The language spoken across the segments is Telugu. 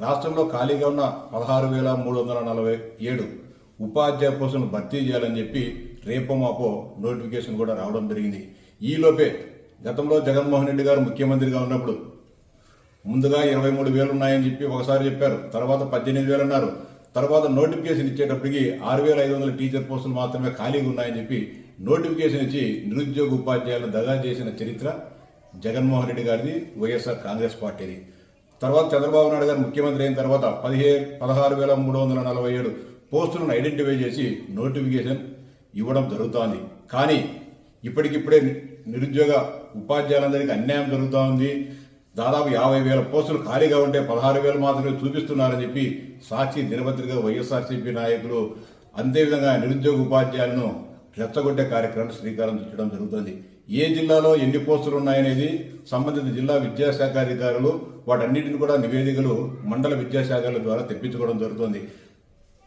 రాష్ట్రంలో ఖాళీగా ఉన్న పదహారు వేల మూడు వందల నలభై ఏడు ఉపాధ్యాయ పోస్టులను భర్తీ చేయాలని చెప్పి రేపో మాపో నోటిఫికేషన్ కూడా రావడం జరిగింది. ఈలోపే గతంలో జగన్మోహన్ రెడ్డి గారు ముఖ్యమంత్రిగా ఉన్నప్పుడు ముందుగా ఇరవై మూడు వేలు ఉన్నాయని చెప్పి ఒకసారి చెప్పారు. తర్వాత పద్దెనిమిది వేలు అన్నారు. తర్వాత నోటిఫికేషన్ ఇచ్చేటప్పటికి ఆరు వేల ఐదు వందల టీచర్ పోస్టులు మాత్రమే ఖాళీగా ఉన్నాయని చెప్పి నోటిఫికేషన్ ఇచ్చి నిరుద్యోగ ఉపాధ్యాయులను దగా చేసిన చరిత్ర జగన్మోహన్ రెడ్డి గారిది వైఎస్ఆర్ కాంగ్రెస్ పార్టీది. తర్వాత చంద్రబాబు నాయుడు గారు ముఖ్యమంత్రి అయిన తర్వాత పదిహేను పదహారు వేల మూడు వందల నలభై ఏడు పోస్టులను ఐడెంటిఫై చేసి నోటిఫికేషన్ ఇవ్వడం జరుగుతోంది. కానీ ఇప్పటికిప్పుడే నిరుద్యోగ ఉపాధ్యాయులందరికీ అన్యాయం జరుగుతూ ఉంది దాదాపు యాభై వేల పోస్టులు ఖాళీగా ఉంటే పదహారు వేలు మాత్రమే చూపిస్తున్నారని చెప్పి సాక్షి దినపత్రిక వైఎస్ఆర్సీపీ నాయకులు అంతేవిధంగా నిరుద్యోగ ఉపాధ్యాయులను రెచ్చగొట్టే కార్యక్రమం శ్రీకారం చుట్టడం జరుగుతుంది. ఏ జిల్లాలో ఎన్ని పోస్టులు ఉన్నాయనేది సంబంధిత జిల్లా విద్యాశాఖ అధికారులు వాటన్నిటిని కూడా నివేదికలు మండల విద్యాశాఖల ద్వారా తెప్పించుకోవడం జరుగుతుంది.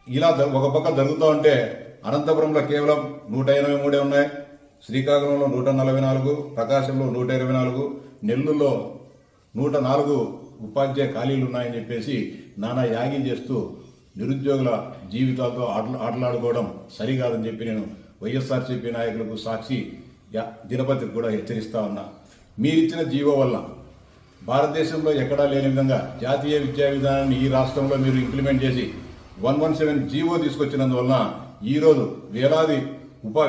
ఇలా ఒక పక్క జరుగుతూ ఉంటే అనంతపురంలో కేవలం నూట ఎనభై మూడే ఉన్నాయి శ్రీకాకుళంలో నూట నలభై నాలుగు ప్రకాశంలో నూట ఇరవై నాలుగు నెల్లూరులో నూట నాలుగు ఉపాధ్యాయ ఖాళీలు ఉన్నాయని చెప్పేసి నానా యాగి చేస్తూ నిరుద్యోగుల జీవితాలతో ఆటలు ఆటలాడుకోవడం సరికాదని చెప్పి నేను వైఎస్ఆర్సీపీ నాయకులకు సాక్షి దినపత్రిక కూడా హెచ్చరిస్తా ఉన్నా. మీరిచ్చిన జీవో వల్ల భారతదేశంలో ఎక్కడా లేని విధంగా జాతీయ విద్యా విధానాన్ని ఈ రాష్ట్రంలో మీరు ఇంప్లిమెంట్ చేసి వన్ వన్ సెవెన్ జీవో తీసుకొచ్చినందువలన ఈరోజు వేలాది ఉపా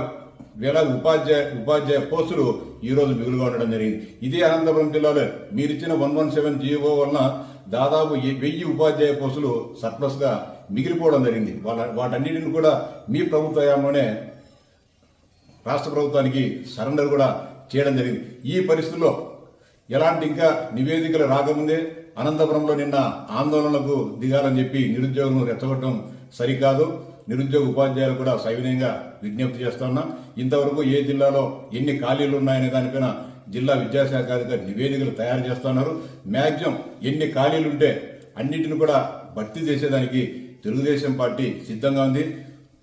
వేలాది ఉపాధ్యాయ ఉపాధ్యాయ పోస్టులు ఈరోజు మిగులుగా ఉండడం జరిగింది. ఇదే అనంతపురం జిల్లాలో మీరిచ్చిన వన్ వన్ సెవెన్ జీవో వలన దాదాపు వెయ్యి ఉపాధ్యాయ పోస్టులు సర్ప్లస్గా మిగిలిపోవడం జరిగింది. వాళ్ళ వాటన్నిటిని కూడా మీ ప్రభుత్వ హయాంలోనే రాష్ట్ర ప్రభుత్వానికి సరెండర్ కూడా చేయడం జరిగింది. ఈ పరిస్థితుల్లో ఎలాంటి ఇంకా నివేదికలు రాకముందే అనంతపురంలో నిన్న ఆందోళనలకు దిగాలని చెప్పి నిరుద్యోగులను రెచ్చగొట్టడం సరికాదు. నిరుద్యోగ ఉపాధ్యాయులు కూడా సవినయంగా విజ్ఞప్తి చేస్తున్నా ఇంతవరకు ఏ జిల్లాలో ఎన్ని ఖాళీలు ఉన్నాయనే దానిపైన జిల్లా విద్యాశాఖ అధికారి నివేదికలు తయారు చేస్తున్నారు మ్యాక్సిమం ఎన్ని ఖాళీలు ఉంటే అన్నిటిని కూడా భర్తీ చేసేదానికి తెలుగుదేశం పార్టీ సిద్ధంగా ఉంది.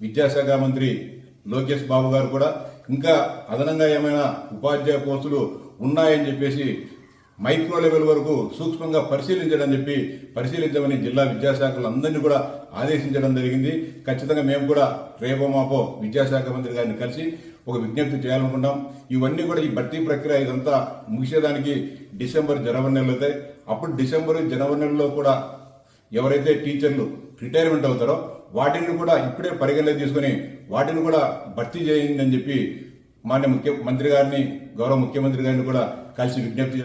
విద్యాశాఖ మంత్రి లోకేష్ బాబు గారు కూడా ఇంకా అదనంగా ఏమైనా ఉపాధ్యాయ పోస్టులు ఉన్నాయని చెప్పేసి మైక్రో లెవెల్ వరకు సూక్ష్మంగా పరిశీలించడం చెప్పి పరిశీలించమని జిల్లా విద్యాశాఖలు అందరినీ కూడా ఆదేశించడం జరిగింది. ఖచ్చితంగా మేము కూడా రేపో మాపో విద్యాశాఖ మంత్రి గారిని కలిసి ఒక విజ్ఞప్తి చేయాలనుకుంటాం. ఇవన్నీ కూడా ఈ భర్తీ ప్రక్రియ ఇదంతా ముగిసేదానికి డిసెంబర్ జనవరి నెలలు అవుతాయి అప్పుడు డిసెంబర్ జనవరి నెలలో కూడా ఎవరైతే టీచర్లు రిటైర్మెంట్ అవుతారో వాటిని కూడా ఇప్పుడే పరిగణలో తీసుకుని వాటిని కూడా భర్తీ చేయండి అని చెప్పి మాన్య ముఖ్య మంత్రి గారిని గౌరవ ముఖ్యమంత్రి గారిని కూడా కలిసి విజ్ఞప్తి